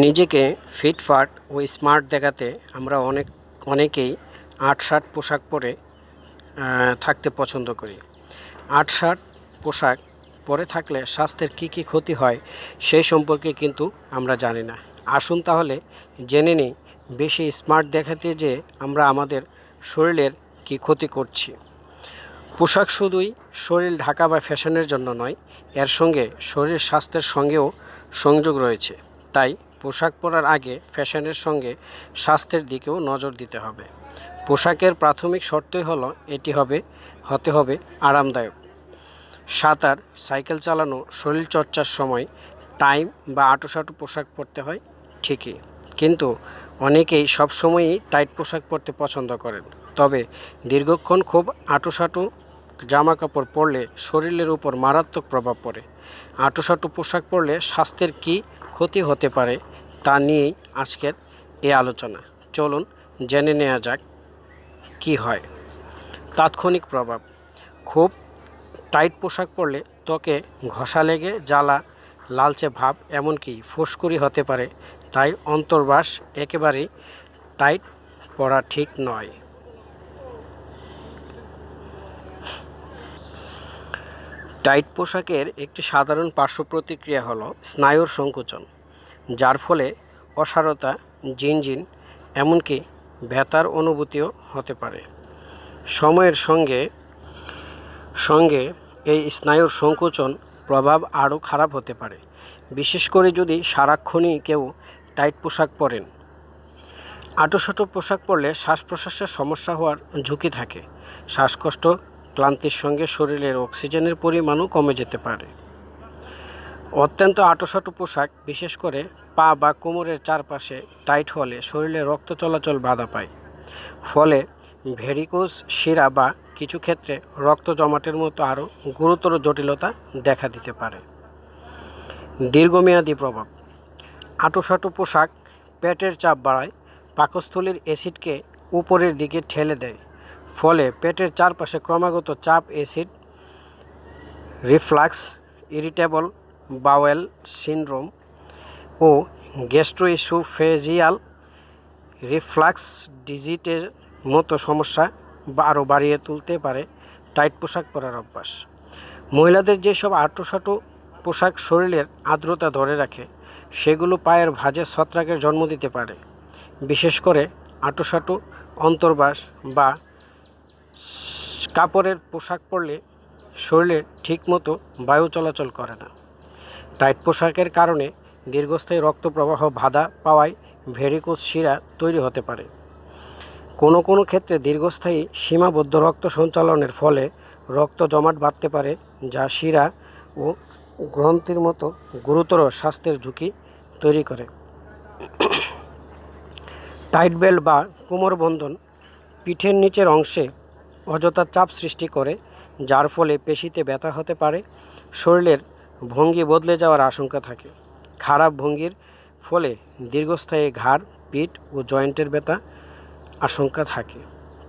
নিজেকে ফিটফাট ও স্মার্ট দেখাতে আমরা অনেক, অনেকেই আট শার্ট পোশাক পরে থাকতে পছন্দ করি। আট শার্ট পোশাক পরে থাকলে স্বাস্থ্যের কী কী ক্ষতি হয় সেই সম্পর্কে কিন্তু আমরা জানি না। আসুন তাহলে জেনে নিই, বেশি স্মার্ট দেখাতে যে আমরা আমাদের শরীরের কী ক্ষতি করছি। পোশাক শুধুই শরীর ঢাকা বা ফ্যাশনের জন্য নয়, এর সঙ্গে শরীর স্বাস্থ্যের সঙ্গেও সংযোগ রয়েছে। তাই পোশাক পরার আগে ফ্যাশনের সঙ্গে স্বাস্থ্যের দিকেও নজর দিতে হবে। পোশাকের প্রাথমিক শর্তই হলো এটি হবে, হতে হবে আরামদায়ক। সাঁতার, সাইকেল চালানো, শরীরচর্চার সময় টাইম বা আঁটোসাঁটো পোশাক পরতে হয়, ঠিকই। কিন্তু অনেকেই সবসময়ই টাইট পোশাক পরতে পছন্দ করেন। তবে দীর্ঘক্ষণ খুব আঁটোসাঁটো জামা কাপড় পরলে শরীরের উপর মারাত্মক প্রভাব পড়ে। আঁটোসাঁটো পোশাক পরলে স্বাস্থ্যের কী ক্ষতি হতে পারে তা নিয়েই আজকের এই আলোচনা। চলুন জেনে নেওয়া যাক কী হয়। তাৎক্ষণিক প্রভাব। খুব টাইট পোশাক পরলে ত্বকে ঘষা লেগে জ্বালা, লালচে ভাব, এমনকি ফুসকুড়ি হতে পারে। তাই অন্তর্বাস একেবারেই টাইট পরা ঠিক নয়। টাইট পোশাকের একটি সাধারণ পার্শ্ব প্রতিক্রিয়া হলো স্নায়ুর সংকোচন, যার ফলে অসারতা, জিনজিন, এমনকি ব্যথার অনুভূতিও হতে পারে। সময়ের সঙ্গে সঙ্গে এই স্নায়ুর সংকোচন প্রভাব আরও খারাপ হতে পারে, বিশেষ করে যদি সারাক্ষণই কেউ টাইট পোশাক পরেন। আটোসাটো পোশাক পরলে শ্বাস প্রশ্বাসের সমস্যা হওয়ার ঝুঁকি থাকে, শ্বাসকষ্ট ক্লান্তির সঙ্গে শরীরের অক্সিজেনের পরিমাণও কমে যেতে পারে। অত্যন্ত আটোসাটো পোশাক, বিশেষ করে পা বা কোমরের চারপাশে টাইট হলে শরীরে রক্ত চলাচল বাধা পায়। ফলে ভেরিকোজ, শিরা বা কিছু ক্ষেত্রে রক্ত জমাটের মতো আরও গুরুতর জটিলতা দেখা দিতে পারে। দীর্ঘমেয়াদী প্রভাব। আটোসাটো পোশাক পেটের চাপ বাড়ায়, পাকস্থলীর অ্যাসিডকে উপরের দিকে ঠেলে দেয়। ফলে পেটের চারপাশে ক্রমাগত চাপ, acid, reflux, irritable bowel syndrome ও গ্যাস্ট্রোইসোফেজিয়াল রিফ্লাক্স ডিজিটের মতো সমস্যা আরও বাড়িয়ে তুলতে পারে টাইট পোশাক পরার অভ্যাস। মহিলাদের যেসব আটোসাটো পোশাক শরীরের আর্দ্রতা ধরে রাখে, সেগুলো পায়ের ভাঁজে ছত্রাকের জন্ম দিতে পারে। বিশেষ করে আটোসাটো অন্তর্বাস বা কাপড়ের পোশাক পরলে শরীরে ঠিকমতো বায়ু চলাচল করে না। টাইট পোশাকের কারণে দীর্ঘস্থায়ী রক্ত প্রবাহ বাধা পাওয়ায় ভেরিকোজ শিরা তৈরি হতে পারে। কোনো কোনো ক্ষেত্রে দীর্ঘস্থায়ী সীমাবদ্ধ রক্ত সঞ্চালনের ফলে রক্ত জমাট বাঁধতে পারে, যা শিরা ও গ্রন্থির মতো গুরুতর স্বাস্থ্যের ঝুঁকি তৈরি করে। টাইট বেল্ট বা কোমর বন্ধন পিঠের নিচের অংশে অযথা চাপ সৃষ্টি করে, যার ফলে পেশিতে ব্যথা হতে পারে, শরীরের ভঙ্গি বদলে যাওয়ার আশঙ্কা থাকে। খারাপ ভঙ্গির ফলে দীর্ঘস্থায়ী ঘাড়, পিঠ ও জয়েন্টের ব্যথা আশঙ্কা থাকে।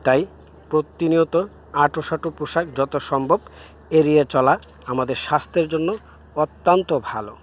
তাই প্রতিনিয়ত আটোসাটো পোশাক যত সম্ভব এড়িয়ে চলা আমাদের স্বাস্থ্যের জন্য অত্যন্ত ভালো।